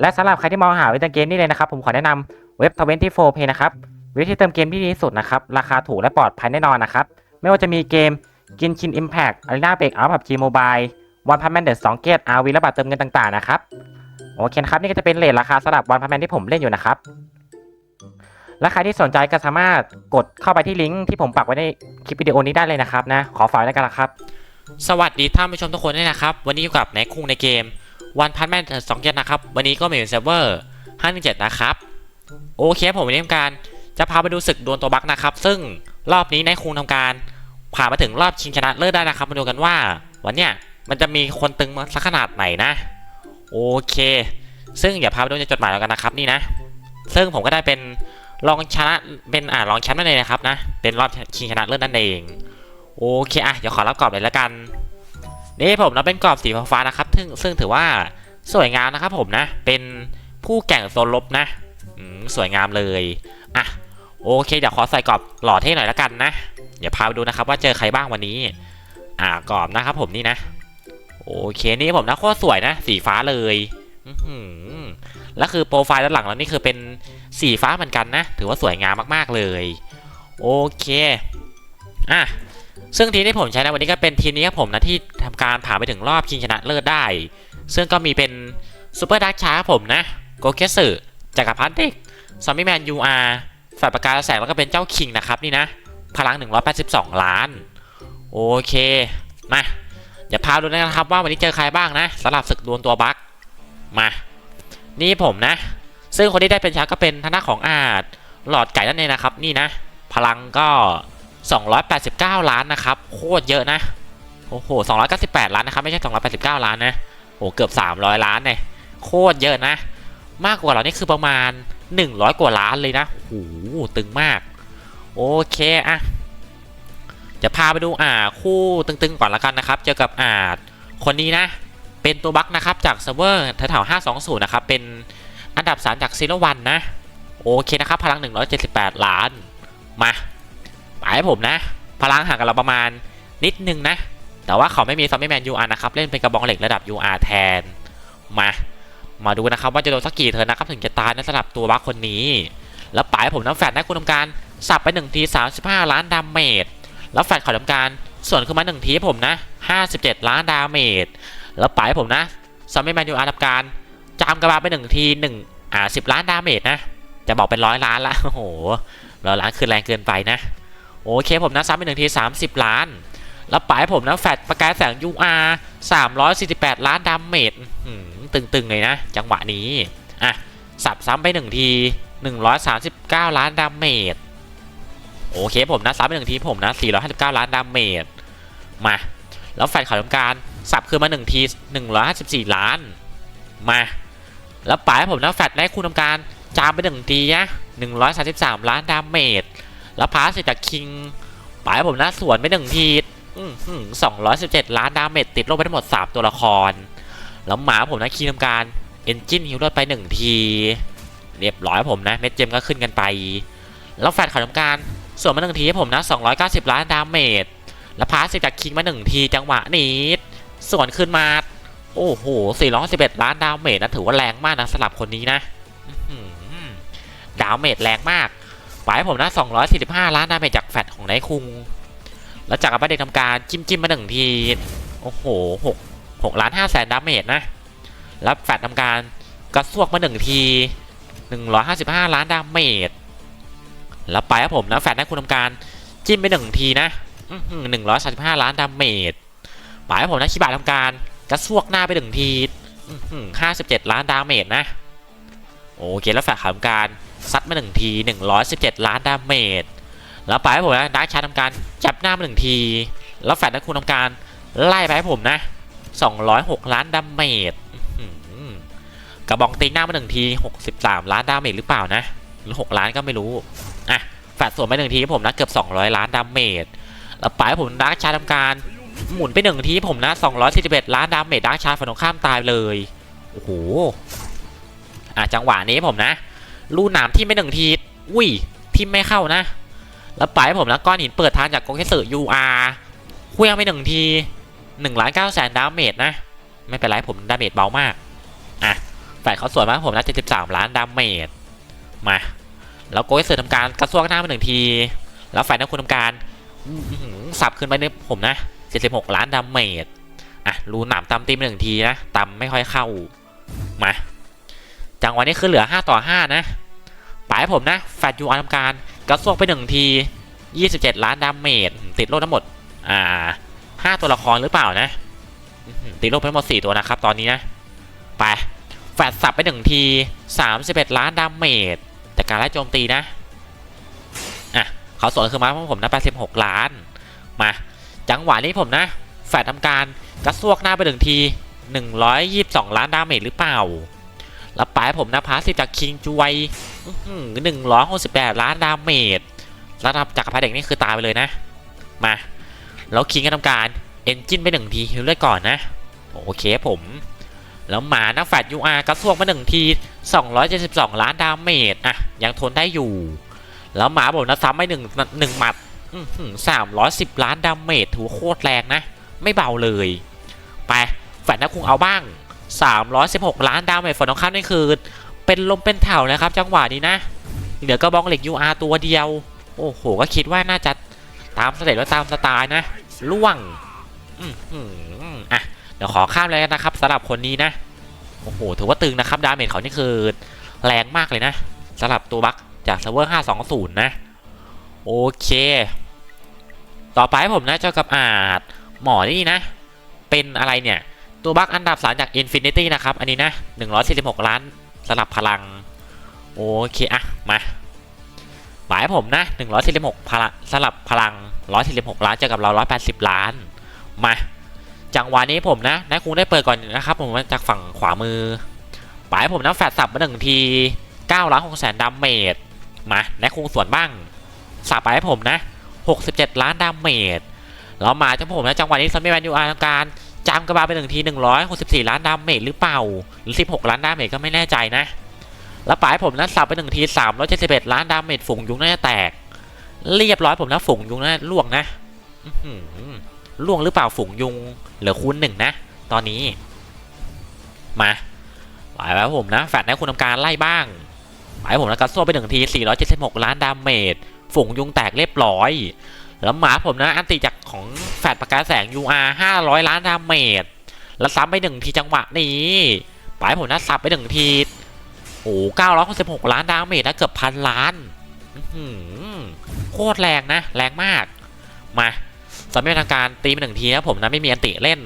และสำหรับใครที่มองหาเว็บเติมเกมนี่เลยนะครับ ผมขอแนะนำเว็บ 24 Pay นะครับเว็บที่เติมเกมที่ดีที่สุดนะครับ ราคาถูกและปลอดภัยแน่นอนนะครับ ไม่ว่าจะมีเกมกินชิน Impact Arena Break Out PUBG Mobile One Punch Man The Song Gate RV และบัตรเติมเงินต่างๆนะครับโอเคนะครับนี่ก็จะเป็นเลทราคาสำหรับ One Punch Man ที่ผมเล่นอยู่นะครับและใครที่สนใจก็สามารถกดเข้าไปที่ลิงก์ที่ผมปักไว้ในคลิปวิดีโอนี้ได้เลยนะครับนะขอฝากไว้กันละครับ สวัสดีท่านผู้ชมทุกคนด้วยนะครับ วันนี้อยู่กับแม็กคุงในเกม One Punch Man สองเกมนะครับ วันนี้ก็มีเซิร์ฟเวอร์517นะครับ โอเคผมวันนี้ทำการจะพาไปดูศึกดวลตัวบักนะครับ ซึ่งรอบนี้นายคุงทำการผ่านมาถึงรอบชิงชนะเลิศได้นะครับ มาดูกันว่าวันเนี้ยมันจะมีคนตึงมาสักขนาดไหนนะ โอเค ซึ่งอย่าพาไปดูในจดหมายแล้วกันนะครับนี่นะ ซึ่งผมก็ได้เป็นรองชนะเป็นอ่ารองแชมป์นั่นเองนะครับนะ เป็นรอบชิงชนะเลิศนั่นเอง โอเคอะเดี๋ยวขอรับกรอบเลยและกัน นี่ผมนะเป็นกรอบสีฟ้านะครับ ซึ่งซึ่งถือว่าสวยงามนะครับผมนะ เป็นผู้แก่งโซนลบนะสวยงามเลยอะโอเคเดี๋ยวขอใส่กรอบหล่อเท่หน่อยละกันนะ เดี๋ยวพาไปดูนะครับว่าเจอใครบ้างวันนี้ อ่ากรอบนะครับผมนี่นะ โอเคนี่ผมนะโคตรสวยนะ สีฟ้าเลยอืแล้วคือโปรไฟล์ด้านหลังแล้วนี่คือเป็นสีฟ้าเหมือนกันนะ ถือว่าสวยงามมากๆเลย โอเค อะ ซึ่งทีมที่ผมใช้ในวันนี้ก็เป็นทีมนี้ครับผมนะที่ทำการผ่านไปถึงรอบชิงชนะเลิศได้ ซึ่งก็มีเป็นซูเปอร์ดักช้าครับผมนะโกเกสึจักรพันธ์เด็กซอมบี้แมนยูอาร์ฝ่ายประกายแสงแล้วก็เป็นเจ้าคิงนะครับนี่นะพลัง 182 ล้าน โอเค มาเดี๋ยวพาดูนะครับว่าวันนี้เจอใครบ้างนะสำหรับศึกดวลตัวบัคมา นี่ผมนะ ซึ่งคนที่ได้เป็นชมป์ก็เป็นทางด้าของอาจหลอดไก่นั่นเองนะครับ นี่นะ พลังก็ 289 ล้านนะครับ โคตรเยอะนะ โอ้โห 298 ล้านนะครับ ไม่ใช่ 289 ล้านนะ โอ้เกือบ 300 ล้านเนี่ย โคตรเยอะนะ มากกว่าเรานี่คือประมาณ 100 กว่าล้านเลยนะ โอ้โห ตึงมาก โอเคอะจะพาไปดูอ่าคู่ตึงๆก่อนละกันนะครับ เจอกับอ่าคนนี้นะ เป็นตัวบัคนะครับ จากเซิร์ฟเวอร์แถวๆ520 นะครับ เป็นอันดับ 3 จากซีโรวันนะ โอเคนะครับ พลัง 178 ล้าน มา หมายผมนะ พลังห่างกันเราประมาณนิดนึงนะ แต่ว่าเขาไม่มีซอมบี้แมน UR นะครับ เล่นเป็นกระบองเหล็กระดับ UR แทน มา มาดูนะครับว่าจะโดนสักกี่เทิร์นะครับ ถึงจะตายนะสำหรับตัวบัคคนนี้ แล้วปลายผมน้ำแฟดนะคุณทำการสับไป1ที35 ล้านดาเมจ แล้วแฟดเขาทำการส่วนขึ้นมา1ทีให้ผมนะ 57 ล้านดาเมจ แล้วปลายผมนะซอมบี้แมน UR ทำการจามกระบาไป1ที1อ่า10 ล้านดาเมจนะ จะบอกเป็นร้อยล้านละ โอ้โหร้อยล้านคือแรงเกินไปนะ โอเคผมนะซ้ำไปหนึ่งที 30 ล้าน แล้วปลายผมนะแฟดประกายแสง UR 348 ล้านดาเมจตึงๆเลยนะ จังหวะนี้ อะ สับซ้ำไปหนึ่งที 139 ล้านดาเมจโอเคผมนะซ้ำไปหนึ่งทีผมนะ 459 ล้านดาเมจมา แล้วแฟดเขาทำการสับคืนมาหนึ่งที 154 ล้าน มา แล้วปลายผมนะแฟดได้คุณทำการจามไปหนึ่งทีนะ133 ล้านดาเมจ แล้วพาสจากคิงปายผมนะสวนไปหนึ่งทีสองร้อยสิบเจ็ดล้านดาเมจติดลบไปทั้งหมด3ตัวละคร แล้วหมาผมนะคีย์ทำการเอนจินฮิลเลอร์ไป1ที เรียบร้อยผมนะเม็ดเจมก็ขึ้นกันไป แล้วแฟดเขาทำการส่วนมาหนึ่งทีให้ผมนะ290ล้านดาเมจแล้วพาสจากคิงมา1ทีจังหวะนี้ส่วนขึ้นมาโอ้โห411ล้านดาเมจนะถือว่าแรงมากนะสำหรับคนนี้นะดาเมจแรงมาก ปายผมนะ 245 ล้านดาเมจจากแฟดของไนคุง แล้วจากประเด็นทำการจิ้มจิ้มมาหนึ่งที โอ้โห6 6ล้าน5แสนดาเมจนะ แล้วแฟดทำการกระซวกมาหนึ่งที 155 ล้านดาเมจ แล้วไปครับผมนะแฟดให้คุณทำการจิ้มไปหนึ่งทีนะหนึ่งร้อยสามสิบห้าล้านดาเมจปลายผมนะชิบะทำการกระซวกหน้าไปหนึ่งทีห้าสิบเจ็ดล้านดาเมจนะ โอเคแล้วแฟดทำการ ซัดมาหนึ่งที117ล้านดาเมจแล้วไปให้ผมนะดักชาร์ทำการจับหน้ามาหนึ่งที แล้วแฟดนักคุณทำการไล่ไปให้ผมนะ206ล้านดาเมจกระบองตีหน้ามาหนึ่งที63ล้านดาเมจหรือเปล่านะ หรือ6ล้านก็ไม่รู้อะแฟดส่วนไปหนึ่งทีให้ผมนะเกือบ200ล้านดาเมจแล้วไปให้ผมดักชาร์ทำการหมุนไปหนึ่งทีให้ผมนะ241ล้านดาเมจดักชาร์ฝั่งตรงข้ามตายเลยโอ้โหอะจังหวะนี้ผมนะ ลูหนามที่ไม่หนึ่งทีอุ้ยทิมไม่เข้านะ แล้วปล่อยให้ผมนะก้อนหินเปิดทางจากโกเกสึ UR เคลื่องไปหนึ่งที1ล้าน9แสนดาเมจนะ ไม่เป็นไรผมดาเมจเบามาก อะแฟดเขาสวยมากครับผมนะ73ล้านดาเมจ มา แล้วโกยเสือทำการกระซวกหน้ามาหนึ่งที แล้วแฟดนักคุณทำการสับขึ้นไปเนี่ยผมนะ76ล้านดาเมจ อะรูหนามตำตีมหนึ่งทีนะตำไม่ค่อยเข้า จังหวะนี้คือเหลือ 5 ต่อ 5 นะปลายผมนะแฟดยูอาทำการกระซวกไปหนึ่งที 27 ล้านดาเมจติดโลดทั้งหมด อ่าห้าตัวละครหรือเปล่านะ ติดโลดไปทั้งหมด 4 ตัวนะครับ ตอนนี้นะ ไปแฟดสับไปหนึ่งที 31 ล้านดาเมจแต่การไล่โจมตีนะ อะ เขาสวนคือมาของผมนะ 86 ล้าน มา จังหวะนี้ผมนะ แฟดทำการกระซวกหน้าไปหนึ่งที 122 ล้านดาเมจหรือเปล่า แล้วปายผมนะพาสิจากคิงจวยหนึ่งร้อยหกสิบแปดล้านดาเมจระดับจักรพรรดิเด็กนี่คือตายไปเลยนะ มา แล้วคิงก็ทำการเอนจินไปหนึ่งทีฮิลเลยก่อนนะ โอเคผม แล้วหมานะแฟดยูอาร์กระซวกมาหนึ่งที 272 ล้านดาเมจอะยังทนได้อยู่ แล้วหมาบอกนะซ้ำไปหนึ่งหนึ่งหมัดสามร้อยสิบล้านดาเมจถือโคตรแรงนะ ไม่เบาเลย ไปแฟดนะคุงเอาบ้าง 316 ล้านดาเมจฝนของข้ามนี่คือ เป็นลมเป็นแถวเลยครับ จังหวะนี้นะ เหลือกระบองเหล็ก UR ตัวเดียว โอ้โห ก็คิดว่าน่าจะตามสเต็ปและตามสไตล์นะล่วงอืมอะเดี๋ยวขอข้ามเลยนะครับสำหรับคนนี้นะ โอ้โห ถือว่าตึงนะครับ ดาเมจเขานี่คือแรงมากเลยนะสำหรับตัวบัคจากเซิร์ฟเวอร์ 520 นะ โอเค ต่อไปผมนะเจ้ากับอาดหมอนี่นะ เป็นอะไรเนี่ย ตัวบัคอันดับ 3 จาก Infinity นะครับ อันนี้นะ 146 ล้านสลับพลัง โอเคอะมาหมายผมนะ 146พลังสลับพลัง 146 ล้านเจอกับเรา 180 ล้าน มาจังหวะนี้ผมนะนายคงได้เปิดก่อนนะครับผมจากฝั่งขวามือปลายผมนะแฟดสับมาหนึ่งที9ล้าน6แสนดาเมจมานายคงสวนบ้างสับไปให้ผมนะ 67 ล้านดาเมจแล้วมาจังผมนะจังหวะนี้ซัมมี่แมนยูอาร์ทำการ จามกระบาไปหนึ่งที164ล้านดาเมจหรือเปล่า หรือ16ล้านดาเมจก็ไม่แน่ใจนะ แล้วปลายผมนะสับไปหนึ่งที371ล้านดาเมจฝูงยุงน่าจะแตก เรียบร้อยผมนะฝูงยุงน่าล่วงนะล่วงหรือเปล่าฝูงยุงเหลือคูณหนึ่งนะ ตอนนี้ มาหมายไว้ผมนะแฟดให้คุณทำการไล่บ้างหมายผมนะกระโซ่ไปหนึ่งที476ล้านดาเมจฝูงยุงแตกเรียบร้อยแล้วหมาผมนะอันติจากของแฟดประกายแสง UR 500 ล้านดาเมจแล้วซ้ำไปหนึ่งทีจังหวะนี้หมายผมนะสับไปหนึ่งทีโอ้966ล้านดาเมจนะเกือบพันล้านโคตรแรงนะ แรงมาก มาสำหรับทางการตีมาหนึ่งทีนะผมนะไม่มีอันติเล่น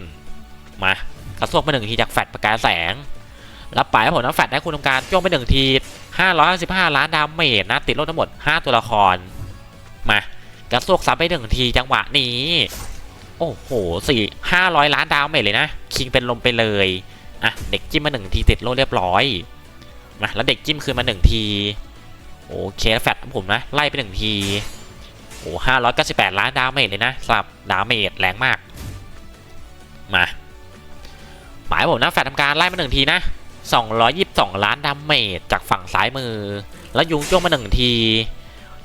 มากระซวกมาหนึ่งทีจากแฟดประกายแสง แล้วปลายผมนะแฟดได้คุณทำการจ้วงไปหนึ่งที555ล้านดาเมจนะติดลบทั้งหมด5ตัวละคร มา กระซวกซ้ำไปหนึ่งทีจังหวะนี้ โอ้โหสี่ห้าร้อยล้านดาวเมจเลยนะ คิงเป็นลมไปเลย อะ เด็กจิ้มมาหนึ่งทีติดโลเรียบร้อยมาแล้วเด็กจิ้มคืนมาหนึ่งที โอเคแล้วแฟดผมนะ ไล่ไปหนึ่งทีโอ้ห้าร้อยเก้าสิบแปดล้านดาวเมจเลยนะสำหรับดาวเมจแรงมาก มาหมายผมนะแฟดทำการไล่มาหนึ่งทีนะ222 ล้านดาเมจจากฝั่งซ้ายมือ แล้วยุงจ้วงมาหนึ่งที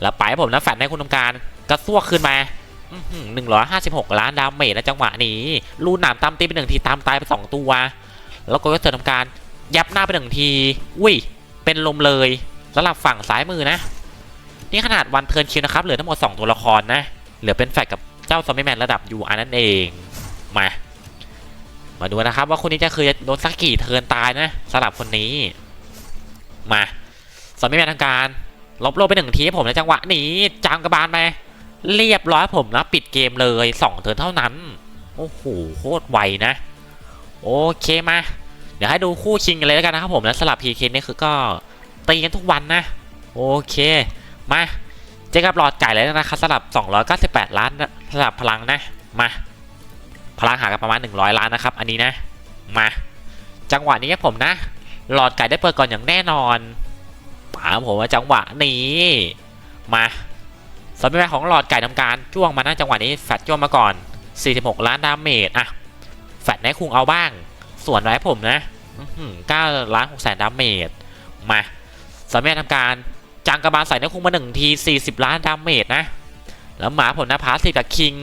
แล้วไปผมนะแฟดให้คุณทำการ กระซวกขึ้นมาหนึ่งร้อยห้าสิบหกล้านดาเมจนะจังหวะนี้ลูนหนามตามตีไปหนึ่งทีตามตายไปสองตัว แล้วก็เสริมทำการยับหน้าไปหนึ่งที อุ้ย เป็นลมเลยสำหรับฝั่งซ้ายมือนะ นี่ขนาดวันเทิร์นคิวนะครับเหลือทั้งหมด 2 ตัวละครนะ เหลือเป็นแฟดกับเจ้าซอมบี้แมนระดับยูอันนั่นเอง มา มาดูนะครับว่าคนนี้จะเคยโดนสักกี่เทิร์นตายนะสำหรับคนนี้ มาซอมบี้แมนทางการลบโลกไปหนึ่งทีให้ผมในจังหวะนี้จามกระบาลไป เรียบร้อยผมนะปิดเกมเลย2เทิร์นเท่านั้น โอ้โหโคตรไวนะ โอเคมา เดี๋ยวให้ดูคู่ชิงกันเลยแล้วกันนะครับผมนะสลับ PK นี่คือก็ตีกันทุกวันนะ โอเค มาเจอกับหลอดไก่เลยนะครับสลับ 298 ล้านสลับพลังนะ มา พลังหากันประมาณ 100 ล้านนะครับ อันนี้นะ มา จังหวะนี้ครับผมนะ หลอดไก่ได้เปิดก่อนอย่างแน่นอนป๋าผมว่าจังหวะนี้มา สำหรับของหลอดไก่ทำการจ้วงมานะจังหวะนี้แฟดจ้วงมาก่อน 46 ล้านดาเมจอะแฟดให้คุงเอาบ้าง ส่วนไว้ผมนะ9ล้าน6แสนดาเมจมาสามารถทำการจังกระบาลใส่นคุงมาหนึ่งที40 ล้านดาเมจนะ แล้วหมาผลนะพาสิกับคิง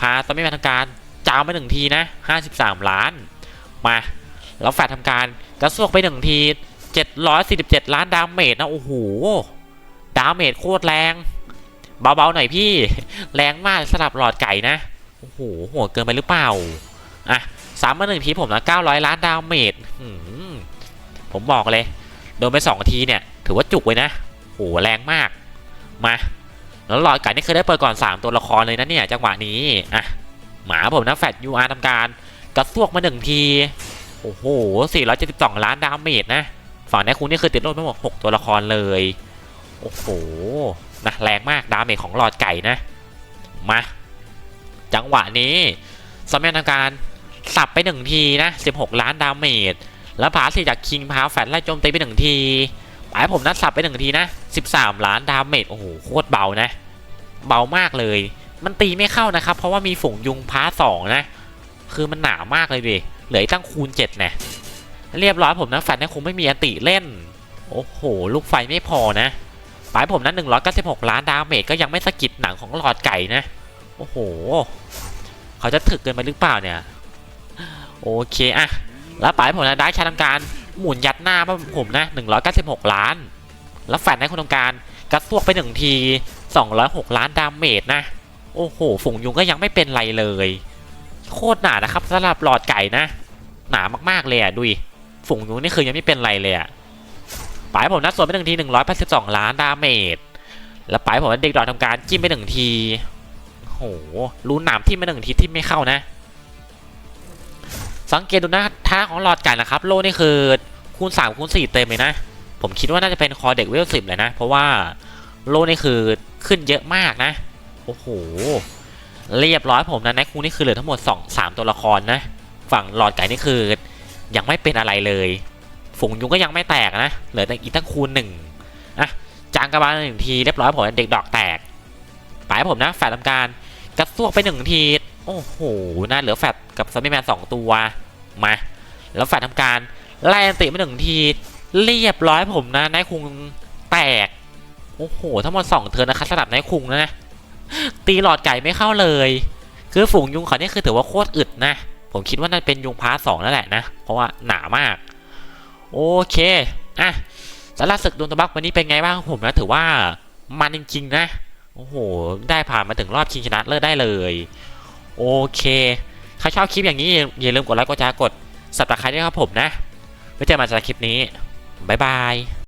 พาสามารถทำการจามมาหนึ่งทีนะ 53 ล้านมาแล้วแฟดทำการกระซวกไปหนึ่งที747 ล้านดาเมจนะโอ้โหดาเมจโคตรแรง เบาๆหน่อยพี่ แรงมากสำหรับหลอดไก่นะ โอ้โหโหดเกินไปหรือเปล่า อะสามมาหนึ่งทีผมนะ900ล้านดาวเมจผมบอกเลย โดนไปสองทีเนี่ย ถือว่าจุกเลยนะโหแรงมาก มาแล้วหลอดไก่นี่เคยได้เปิดก่อน 3 ตัวละครเลยนะเนี่ยจังหวะนี้ อะ หมาผมนะแฟดยูอาร์ทำการ กระซวกมาหนึ่งที โอ้โห 472 ล้านดาเมจนะ ฝั่งนี้คุณนี่คือติดลบไปหมด6ตัวละครเลย โอ้โห นะแรงมากดาเมจของหลอดไก่นะมาจังหวะนี้สมัยทำการสับไปหนึ่งทีนะ 16 ล้านดาเมจแล้วผาสีจากคิงพาแฟดไล่โจมตีไปหนึ่งทีหมายผมนัดสับไปหนึ่งทีนะ 13 ล้านดาเมจโอ้โหโคตรเบานะ เบามากเลย มันตีไม่เข้านะครับ เพราะว่ามีฝูงยุงพาสองนะ คือมันหนามากเลยดิเหลือตั้งคูณ7นะเรียบร้อยผมนะแฟนนะคงไม่มีอติเล่น โอ้โห ลูกไฟไม่พอนะ ปลายผมนั้น196 ล้านดาเมจก็ยังไม่สะกิดหนังของหลอดไก่นะ โอ้โห เขาจะถึกเกินไปหรือเปล่าเนี่ย โอเคอะแล้วปลายผมนะได้ชาทำการหมุนยัดหน้าผมนะ 196 ล้าน แล้วแฟนในคนตรงการกระซวกไปหนึ่งที 206 ล้านดาเมจนะ โอ้โห ฝูงยุงก็ยังไม่เป็นไรเลย โคตรหนานะครับสำหรับหลอดไก่นะ หนามากๆเลยอะดูดิฝูงยุงนี่คือยังไม่เป็นไรเลยอะ ปลายผมนัดส่วนไปหนึ่งที182ล้านดาเมจแล้วปลายผมเด็กดอดทำการจิ้มไปหนึ่งทีโอ้โหรู้หนามที่ไปหนึ่งทีที่ไม่เข้านะ สังเกตดูนะท่าของหลอดไก่นะครับ โลนี่คือคูณ3คูณ4เต็มเลยนะ ผมคิดว่าน่าจะเป็นคอเด็กเวลสิบเลยนะ เพราะว่าโลนี่คือขึ้นเยอะมากนะ โอ้โห เรียบร้อยผมนะแน็กคูนี่คือเหลือทั้งหมด2 3ตัวละครนะ ฝั่งหลอดไก่นี่คือยังไม่เป็นอะไรเลย ฝูงยุงก็ยังไม่แตกนะเหลือแต่อีกตั้งคูณหนึ่งอะจางกระบาลหนึ่งทีเรียบร้อยผมเด็กดอกแตกปลายผมนะแฟดทำการกระซวกไปหนึ่งที โอ้โหน่าเหลือแฟดกับซัมมี่แมนสองตัวมา แล้วแฟดทำการไล่ติไปหนึ่งทีเรียบร้อยผมนะนายคุงแตกโอ้โหทั้งหมดสองเทินนะครับสำหรับนายคุงนะตีหลอดไก่ไม่เข้าเลย คือฝูงยุงเขาเนี่ยคือถือว่าโคตรอึดนะ ผมคิดว่าน่าเป็นยุงพาร์ทสองนั่นแหละนะ เพราะว่าหนามาก โอเคอะสารับศึกดวงตะบักวันนี้เป็นไงบ้างผมนะถือว่ามันจริงๆนะ โอ้โห ได้ผ่านมาถึงรอบชิงชนะเลิศได้เลย โอเคใครชอบคลิปอย่างนี้ อย่าลืมกดไลค์กดแชร์กดสับตะไคร้ด้วยครับผมนะไว้เจอกันใหม่ในคลิปนี้บ๊ายบาย